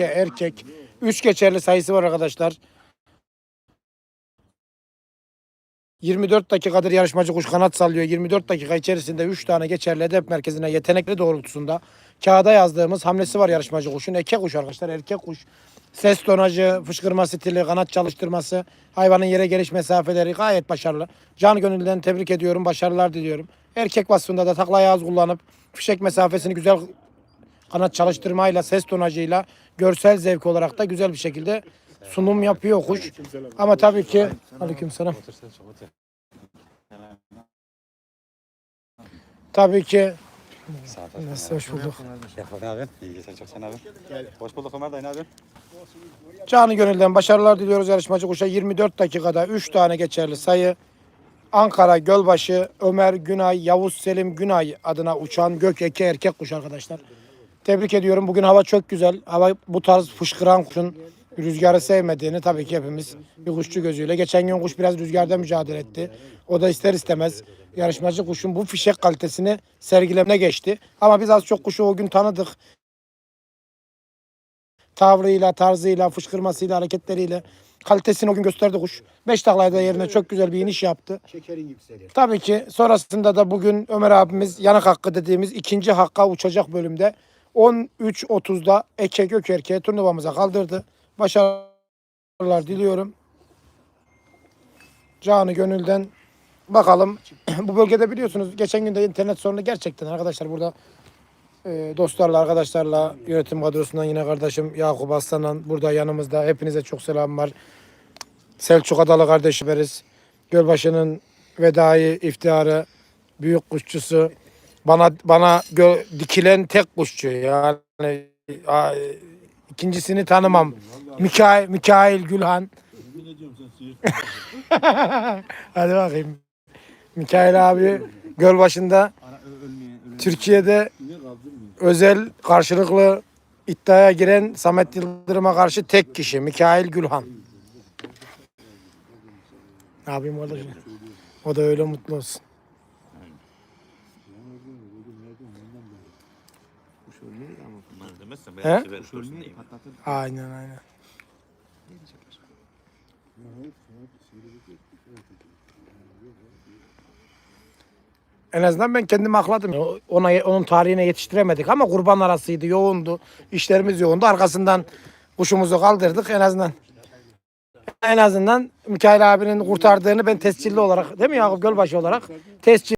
eke, erkek. Üç geçerli sayısı var arkadaşlar. 24 dakikadır yarışmacı kuş kanat sallıyor. 24 dakika içerisinde 3 tane geçerli hedef merkezine yetenekli doğrultusunda kağıda yazdığımız hamlesi var yarışmacı kuşun. Eke kuş arkadaşlar erkek kuş. Ses tonajı, fışkırma stili, kanat çalıştırması, hayvanın yere geliş mesafeleri gayet başarılı. Can gönülden tebrik ediyorum, başarılar diliyorum. Erkek vasfında da takla ağız kullanıp fişek mesafesini güzel kanat çalıştırmayla, ses tonajıyla, görsel zevk olarak da güzel bir şekilde sunum yapıyor kuş. Ama tabii ki aleykümselam. Tabii ki Nasıl hoş bulduk. Yapın abi. İyi geçer çok sen abi. Hoş bulduk Ömer dayın abi. Canı gönülden başarılar diliyoruz yarışmacı kuşa. 24 dakikada 3 tane geçerli sayı. Ankara Gölbaşı Ömer Günay Yavuz Selim Günay adına uçan gök eke erkek kuş arkadaşlar. Tebrik ediyorum. Bugün hava çok güzel. Hava bu tarz fışkıran kuşun rüzgarı sevmediğini tabii ki hepimiz bir kuşçu gözüyle. Geçen gün kuş biraz rüzgarda mücadele etti. O da ister istemez yarışmacı kuşun bu fişek kalitesini sergilemeye geçti. Ama biz az çok kuşu o gün tanıdık. Tavrıyla, tarzıyla, fışkırmasıyla, hareketleriyle kalitesini o gün gösterdi kuş. Beş taklayda yerine çok güzel bir iniş yaptı. Şekerin yükseliyor. Tabii ki sonrasında da bugün Ömer abimiz yanık hakkı dediğimiz ikinci hakka uçacak bölümde 13.30'da Eke Gökerke turnuvamıza kaldırdı. Başarılar diliyorum. Canı gönülden bakalım. Bu bölgede biliyorsunuz geçen gün de internet sorunu gerçekten arkadaşlar burada e, dostlarla arkadaşlarla yönetim kadrosundan yine kardeşim Yakup Aslan'la burada yanımızda hepinize çok selam var. Selçuk Adalı kardeşimiz. Gölbaşı'nın vedayı, iftiharı, büyük kuşçusu. Bana bana dikilen tek kuşçu yani a- ikincisini tanımam. Mikail, Mikail Gülhan. Hadi bakayım. Mikail abi Gölbaşı'nda Türkiye'de özel karşılıklı iddiaya giren Samet Yıldırım'a karşı tek kişi Mikail Gülhan. Ne yapayım o da, o da öyle mutlu olsun. Demezsen He? patlatır. Aynen aynen. En azından ben kendimi akladım. O- Ona onun tarihine yetiştiremedik ama kurban arasıydı, yoğundu. İşlerimiz yoğundu. Arkasından kuşumuzu kaldırdık en azından. En azından Mikail abinin kurtardığını ben tescilli olarak değil mi Yakup Gölbaşı olarak tescil